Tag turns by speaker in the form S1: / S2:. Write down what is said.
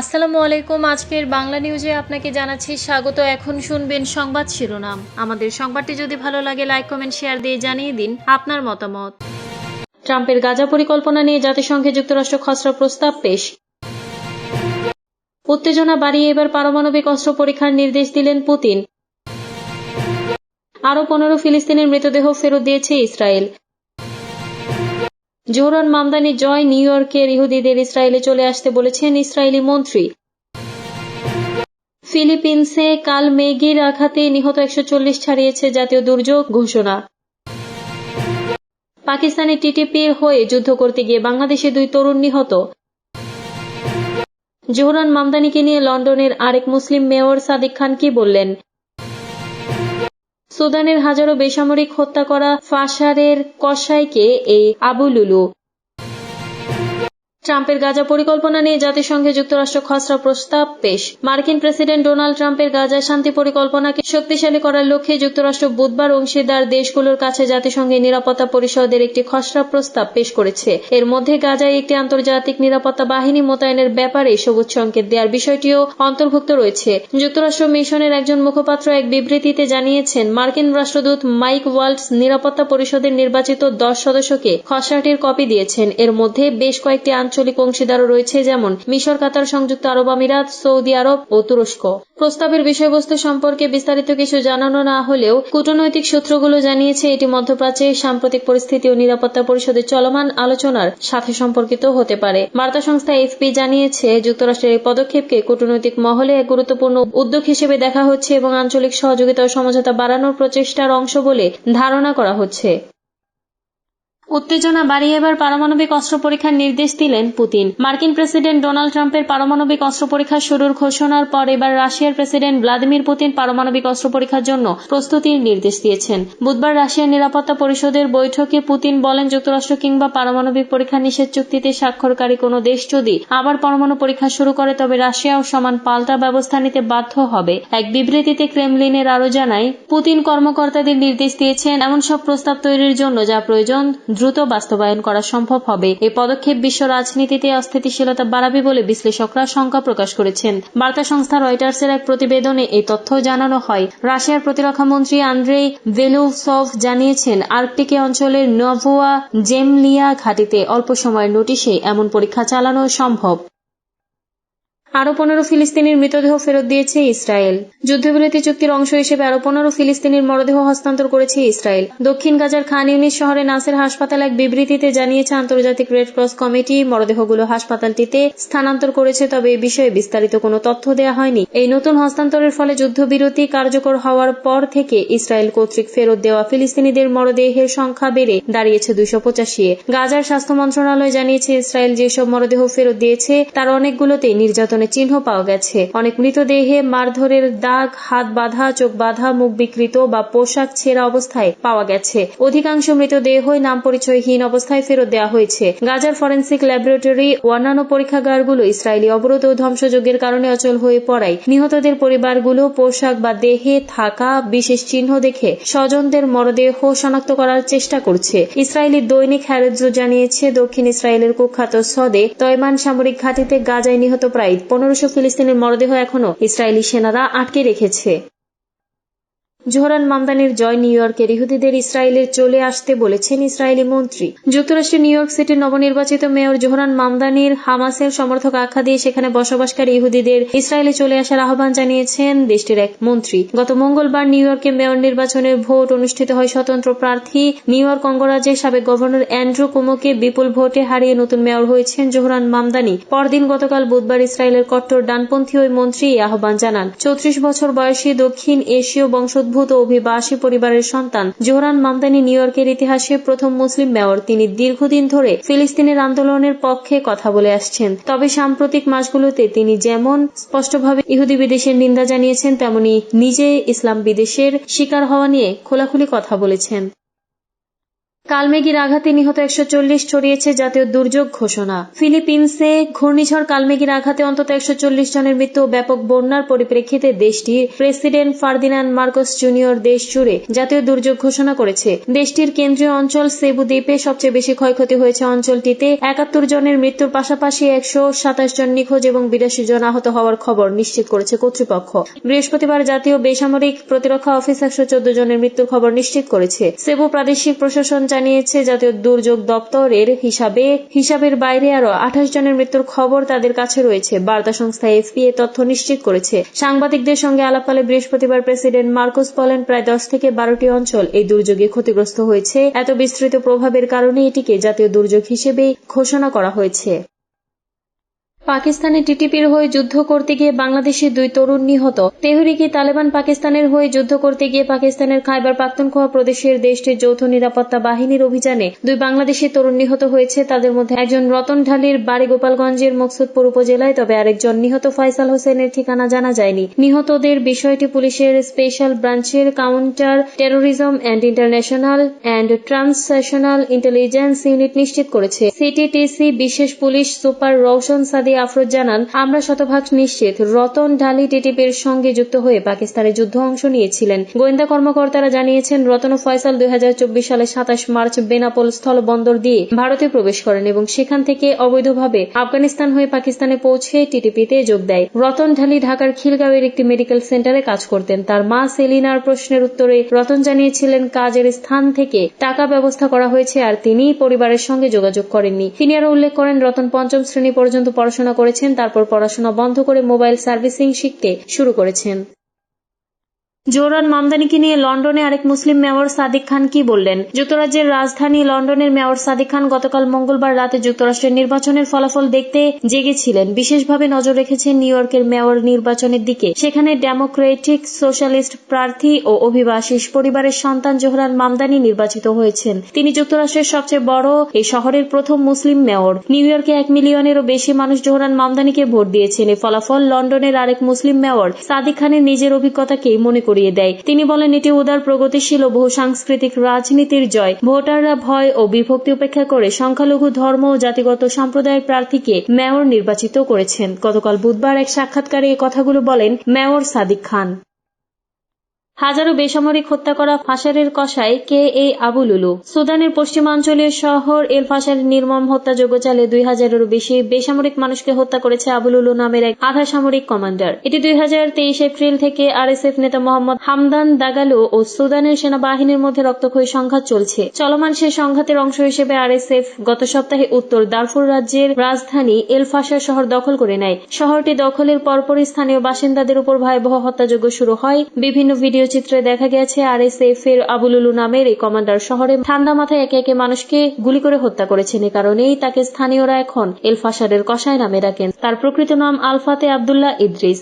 S1: আসসালামু আলাইকুম। আজকের বাংলা নিউজে আপনাকে জানাচ্ছি স্বাগত। এখন শুনবেন সংবাদ শিরোনাম। আমাদের সংবাদটি যদি ভালো লাগে লাইক কমেন্ট শেয়ার দিয়ে জানিয়ে দিন আপনার মতামত। ট্রাম্পের গাজা পরিকল্পনা নিয়ে জাতিসংঘে যুক্তরাষ্ট্র খসড়া প্রস্তাব পেশ। উত্তেজনা বাড়িয়ে এবার পারমাণবিক অস্ত্র পরীক্ষার নির্দেশ দিলেন পুতিন। আরও পনেরো ফিলিস্তিনের মৃতদেহ ফেরত দিয়েছে ইসরায়েল। জোহরান মামদানি জয় নিউ ইয়র্কের ইহুদিদের ইসরায়েলে চলে আসতে বলেছেন ইসরায়েলি মন্ত্রী। ফিলিপিন্সে কাল মেগির আঘাতে নিহত একশো চল্লিশ ছাড়িয়েছে জাতীয় দুর্যোগ ঘোষণা। পাকিস্তানি টিটিপির হয়ে যুদ্ধ করতে গিয়ে বাংলাদেশে দুই তরুণ নিহত। জোহরান মামদানিকে নিয়ে লন্ডনের আরেক মুসলিম মেয়র সাদিক খান কি বললেন? সুদানের হাজারো বেসামরিক হত্যা করা ফাসারের কসাইকে এই আবু লুলু ট্রাম্পের গাজা পরিকল্পনা নিয়ে জাতিসংঘে যুক্তরাষ্ট্র খসড়া প্রস্তাব পেশ। মার্কিন প্রেসিডেন্ট ডোনাল্ড ট্রাম্পের গাজায় শান্তি পরিকল্পনাকে শক্তিশালী করার লক্ষ্যে যুক্তরাষ্ট্র বুধবার অংশীদার দেশগুলোর কাছে জাতিসংঘের নিরাপত্তা পরিষদের একটি খসড়া প্রস্তাব পেশ করেছে। এর মধ্যে গাজায় একটি আন্তর্জাতিক নিরাপত্তা বাহিনী মোতায়েনের ব্যাপারে সবুজ সংকেত দেওয়ার বিষয়টিও অন্তর্ভুক্ত রয়েছে। যুক্তরাষ্ট্র মিশনের একজন মুখপাত্র এক বিবৃতিতে জানিয়েছেন, মার্কিন রাষ্ট্রদূত মাইক ওয়াল্টস নিরাপত্তা পরিষদের নির্বাচিত দশ সদস্যকে খসড়াটির কপি দিয়েছেন। এর মধ্যে বেশ কয়েকটি আঞ্চলিক অংশীদারও রয়েছে, যেমন মিশর, কাতার, সংযুক্ত আরব আমিরাত, সৌদি আরব ও তুরস্ক। প্রস্তাবের বিষয়বস্তু সম্পর্কে বিস্তারিত কিছু জানানো না হলেও কূটনৈতিক সূত্রগুলো জানিয়েছে, এটি মধ্যপ্রাচ্যে সাম্প্রতিক পরিস্থিতি ও নিরাপত্তা পরিষদের চলমান আলোচনার সাথে সম্পর্কিত হতে পারে। বার্তা সংস্থা এফপি জানিয়েছে, যুক্তরাষ্ট্রের এই পদক্ষেপকে কূটনৈতিক মহলে এক গুরুত্বপূর্ণ উদ্যোগ হিসেবে দেখা হচ্ছে এবং আঞ্চলিক সহযোগিতা ও সমঝোতা বাড়ানোর প্রচেষ্টার অংশ বলে ধারণা করা হচ্ছে। উত্তেজনা বাড়িয়ে এবার পারমাণবিক অস্ত্র পরীক্ষার নির্দেশ দিলেন পুতিন। মার্কিন প্রেসিডেন্ট ডোনাল্ড ট্রাম্পের পারমাণবিক অস্ত্র পরীক্ষা শুরুর ঘোষণার পর এবার রাশিয়ার প্রেসিডেন্ট ভ্লাদিমির পুতিন পারমাণবিক অস্ত্র পরীক্ষার জন্য প্রস্তুতির নির্দেশ দিয়েছেন। বুধবার রাশিয়ার নিরাপত্তা পরিষদের বৈঠকে পুতিন বলেন, যুক্তরাষ্ট্র কিংবা পারমাণবিক পরীক্ষা নিষেধ চুক্তিতে স্বাক্ষরকারী কোনো দেশ যদি আবার পরমাণু পরীক্ষা শুরু করে, তবে রাশিয়াও সমান পাল্টা ব্যবস্থা নিতে বাধ্য হবে। এক বিবৃতিতে ক্রেমলিনের আরও জানায়, পুতিন কর্মকর্তাদের নির্দেশ দিয়েছেন, এমন সব প্রস্তাব তৈরির জন্য যা প্রয়োজন দ্রুত বাস্তবায়ন করা সম্ভব হবে। এই পদক্ষেপ বিশ্ব রাজনীতিতে অস্থিতিশীলতা বাড়াবে বলে বিশ্লেষকরা শঙ্কা প্রকাশ করেছেন। বার্তা সংস্থা রয়টার্সের এক প্রতিবেদনে এই তথ্য জানানো হয়। রাশিয়ার প্রতিরক্ষা মন্ত্রী আন্দ্রেই ভেলুসভ জানিয়েছেন, আর্কটিকে অঞ্চলের নভোয়া জেমলিয়া ঘাটিতে অল্প সময়ের নোটিশে এমন পরীক্ষা চালানো সম্ভব। আরও পনেরো ফিলিস্তিনির মৃতদেহ ফেরত দিয়েছে ইসরায়েল। যুদ্ধবিরতি চুক্তির অংশ হিসেবে আরও পনেরো ফিলিস্তিনির মরদেহ হস্তান্তর করেছে ইসরায়েল। দক্ষিণ গাজার খান ইউনিস শহরে নাসের হাসপাতাল এক বিবৃতিতে জানিয়েছে, আন্তর্জাতিক রেড ক্রস কমিটি মরদেহগুলো হাসপাতালটিতে স্থানান্তর করেছে, তবে এই বিষয়ে বিস্তারিত কোনো তথ্য দেওয়া হয়নি। এই নতুন হস্তান্তরের ফলে যুদ্ধবিরতি কার্যকর হওয়ার পর থেকে ইসরায়েল কর্তৃক ফেরত দেওয়া ফিলিস্তিনিদের মরদেহের সংখ্যা বেড়ে দাঁড়িয়েছে দুইশো পঁচাশি গাজার স্বাস্থ্য মন্ত্রণালয় জানিয়েছে, ইসরায়েল যেসব মরদেহ ফেরত দিয়েছে, তার অনেকগুলোতেই নির্যাতনের চিহ্ন পাওয়া গেছে। অনেক মৃতদেহে মারধরের দাগ, হাত বাঁধা, চোখ বাঁধা, মুখ বিকৃত বা পোশাক ছেঁড়া অবস্থায় পাওয়া গেছে। অধিকাংশ মৃতদেহই নাম পরিচয়হীন অবস্থায় ফেরত দেওয়া হয়েছে। গাজার ফরেন্সিক ল্যাবরেটরি ও অন্যান্য পরীক্ষাগারগুলো ইসরায়েলি অবরোধ ও ধ্বংসযজ্ঞের কারণে অচল হয়ে পড়ায়। নিহতদের পরিবারগুলো পোশাক বা দেহে থাকা বিশেষ চিহ্ন দেখে স্বজনদের মরদেহ শনাক্ত করার চেষ্টা করছে। ইসরায়েলি দৈনিক হ্যারেজ জানিয়েছে, দক্ষিণ ইসরায়েলের কুখ্যাত সদে তয়মান সামরিক ঘাঁটিতে গাজায় নিহত প্রায় পনেরোশো ফিলিস্তিনের মরদেহ এখনও ইসরায়েলি সেনারা আটকে রেখেছে। জোহরান মামদানির জয় নিউ ইয়র্কের ইহুদিদের ইসরায়েলে চলে আসতে বলেছেন ইসরায়েলি মন্ত্রী। যুক্তরাষ্ট্রের নিউ ইয়র্ক সিটির নবনির্বাচিত মেয়র জোহরান মামদানির হামাসের সমর্থক আখ্যা দিয়ে সেখানে বসবাসকারী ইহুদিদের ইসরায়েলে চলে আসার আহ্বান জানিয়েছেন দেশটির এক মন্ত্রী। গত মঙ্গলবার নিউ ইয়র্কে মেয়র নির্বাচনের ভোট অনুষ্ঠিত হয় স্বতন্ত্র প্রার্থী নিউ ইয়র্ক অঙ্গরাজ্যের সাবেক গভর্নর অ্যান্ড্রু কুমোকে বিপুল ভোটে হারিয়ে নতুন মেয়র হয়েছেন জোহরান মামদানি। পরদিন গতকাল বুধবার ইসরায়েলের কট্টর ডানপন্থী ওই মন্ত্রী আহ্বান জানান। চৌত্রিশ বছর বয়সী দক্ষিণ এশীয় বংশোদ্ভূত উদ্ভূত অভিবাসী পরিবারের সন্তান জোহরান মামদানি নিউ ইয়র্কের ইতিহাসে প্রথম মুসলিম মেয়র। তিনি দীর্ঘদিন ধরে ফিলিস্তিনের আন্দোলনের পক্ষে কথা বলে আসছেন। তবে সাম্প্রতিক মাসগুলোতে তিনি যেমন স্পষ্টভাবে ইহুদি বিদেশের নিন্দা জানিয়েছেন, তেমনি নিজে ইসলাম বিদেশের শিকার হওয়া নিয়ে খোলাখুলি কথা বলেছেন। কালমেঘির আঘাতে নিহত একশো চল্লিশ ছড়িয়েছে জাতীয় দুর্যোগ ঘোষণা। ফিলিপিন্সে ঘূর্ণিঝড় কালমেঘির আঘাতে অন্তত একশো চল্লিশ জনের মৃত্যু ব্যাপক বন্যার পরিপ্রেক্ষিতে দেশটির প্রেসিডেন্ট ফার্দিনান্ড মার্কোস জুনিয়র দেশ জুড়ে জাতীয় দুর্যোগ ঘোষণা করেছে। দেশটির কেন্দ্রীয় অঞ্চল সেবু দ্বীপে সবচেয়ে বেশি ক্ষয়ক্ষতি হয়েছে অঞ্চলটিতে একাত্তর জনের মৃত্যুর পাশাপাশি একশো সাতাশ জন নিখোঁজ এবং বিরাশি জন আহত হওয়ার খবর নিশ্চিত করেছে কর্তৃপক্ষ। বৃহস্পতিবার জাতীয় বেসামরিক প্রতিরক্ষা অফিস একশো চোদ্দ জনের মৃত্যুর খবর নিশ্চিত করেছে। সেবু প্রাদেশিক প্রশাসন জানিয়েছে, জাতীয় দুর্যোগ দপ্তরের হিসাবে হিসাবের বাইরে আরও আঠাশ জনের মৃত্যুর খবর তাদের কাছে রয়েছে। বার্তা সংস্থা এফপি এ তথ্য নিশ্চিত করেছে। সাংবাদিকদের সঙ্গে আলাপকালে বৃহস্পতিবার প্রেসিডেন্ট মার্কোস বলেন, প্রায় দশ থেকে বারোটি অঞ্চল এই দুর্যোগে ক্ষতিগ্রস্ত হয়েছে। এত বিস্তৃত প্রভাবের কারণে এটিকে জাতীয় দুর্যোগ হিসেবে ঘোষণা করা হয়েছে। পাকিস্তানে টিটিপির হয়ে যুদ্ধ করতে গিয়ে বাংলাদেশের দুই তরুণ নিহত। তেহরিকি তালেবান পাকিস্তানের হয়ে যুদ্ধ করতে গিয়ে পাকিস্তানের খাইবার পাখতুনখোয়া প্রদেশের দেশটির যৌথ নিরাপত্তা বাহিনীর অভিযানে দুই বাংলাদেশি তরুণ নিহত হয়েছে। তাদের মধ্যে একজন রতনঢালির বাড়ি গোপালগঞ্জের মকসুদপুর উপজেলায়, তবে আরেকজন নিহত ফয়সাল হোসেনের ঠিকানা জানা যায়নি। নিহতদের বিষয়টি পুলিশের স্পেশাল ব্রাঞ্চের counter terrorism and international and transnational intelligence unit নিশ্চিত করেছে। সিটিটিসি বিশেষ পুলিশ সুপার রওশন সাদি আফরোজ জানান, আমরা শতভাগ নিশ্চিত রতন ঢালি টিটিপির সঙ্গে যুক্ত হয়ে পাকিস্তানে যুদ্ধ অংশ নিয়েছিলেন। গোয়েন্দা কর্মকর্তারা জানিয়েছেন, রতন ও ফয়সাল দুই সালে সাতাশ মার্চ বেনাপোল স্থল বন্দর দিয়ে ভারতে প্রবেশ করেন এবং সেখান থেকে অবৈধভাবে আফগানিস্তান হয়ে পাকিস্তানে পৌঁছে টিটিপিতে যোগ দেয়। রতন ঢালি ঢাকার খিলগাঁওয়ের একটি মেডিকেল সেন্টারে কাজ করতেন। তার মা সেলিনার প্রশ্নের উত্তরে রতন জানিয়েছিলেন, কাজের স্থান থেকে টাকা ব্যবস্থা করা হয়েছে আর তিনি পরিবারের সঙ্গে যোগাযোগ করেননি। তিনি আরও উল্লেখ করেন, রতন পঞ্চম শ্রেণি পর্যন্ত পড়াশোনা করেছেন তারপর পড়াশোনা বন্ধ করে মোবাইল সার্ভিসিং শিখতে শুরু করেছেন। জোরান মামদানিকে নিয়ে লন্ডনে আরেক মুসলিম মেয়র সাদিক খান কি বললেন? যুক্তরাজ্যের রাজধানী লন্ডনের মেয়র সাদিক খান গতকাল মঙ্গলবার রাতে যুক্তরাষ্ট্রের নির্বাচনের ফলাফল দেখতে জেগেছিলেন। বিশেষভাবে নজর রেখেছেন নিউ ইয়র্কের মেয়র নির্বাচনের দিকে। সেখানে ডেমোক্রেটিক সোশ্যালিস্ট প্রার্থী ও অভিবাসী পরিবারের সন্তান জোহরান মামদানি নির্বাচিত হয়েছেন। তিনি যুক্তরাষ্ট্রের সবচেয়ে বড় এই শহরের প্রথম মুসলিম মেয়র। নিউ ইয়র্কে এক মিলিয়নেরও বেশি মানুষ জোহরান মামদানিকে ভোট দিয়েছেন। এই ফলাফল লন্ডনের আরেক মুসলিম মেয়র সাদিক খানের নিজের অভিজ্ঞতাকেই মনে করিয়ে দেয়। তিনি বলেন, এটি উদার, প্রগতিশীল ও বহু সাংস্কৃতিক রাজনীতির জয়। ভোটাররা ভয় ও বিভক্তি উপেক্ষা করে সংখ্যালঘু ধর্ম ও জাতিগত সম্প্রদায়ের প্রার্থীকে মেয়র নির্বাচিত করেছেন। গতকাল বুধবার এক সাক্ষাৎকারে এ কথাগুলো বলেন মেয়র সাদিক খান। হাজারো বেসামরিক হত্যা করা ফাসারের কষায় কে এ আবুলুলু সুদানের পশ্চিমাঞ্চলীয় শহর এল ফাসারের নির্মম হত্যাযোগ্য চালে দুই হাজারেরও বেশি বেসামরিক মানুষকে হত্যা করেছে আবুলুলু নামের এক আধা সামরিক কমান্ডার। এটি দুই হাজার তেইশ এপ্রিল থেকে আরএসএফ নেতা মোহাম্মদ হামদান দাগালো ও সুদানের সেনাবাহিনীর মধ্যে রক্তক্ষয়ী সংঘাত চলছে। চলমান সে সংঘাতের অংশ হিসেবে আরএসএফ গত সপ্তাহে উত্তর দারফুর রাজ্যের রাজধানী এল ফাসার শহর দখল করে নেয়। শহরটি দখলের পরপরই স্থানীয় বাসিন্দাদের উপর ভয়াবহ হত্যাযজ্ঞ শুরু হয়। বিভিন্ন ভিডিও চিত্রে দেখা গেছে আর এস এফ এর আবুলুলু নামের এই কমান্ডার শহরে ঠান্ডা মাথায় একে একে মানুষকে গুলি করে হত্যা করেছেন। এ কারণেই তাকে স্থানীয়রা এখন এলফাসারের কষায় নামে ডাকেন। তার প্রকৃত নাম আলফাতে আবদুল্লাহ ইদ্রিস।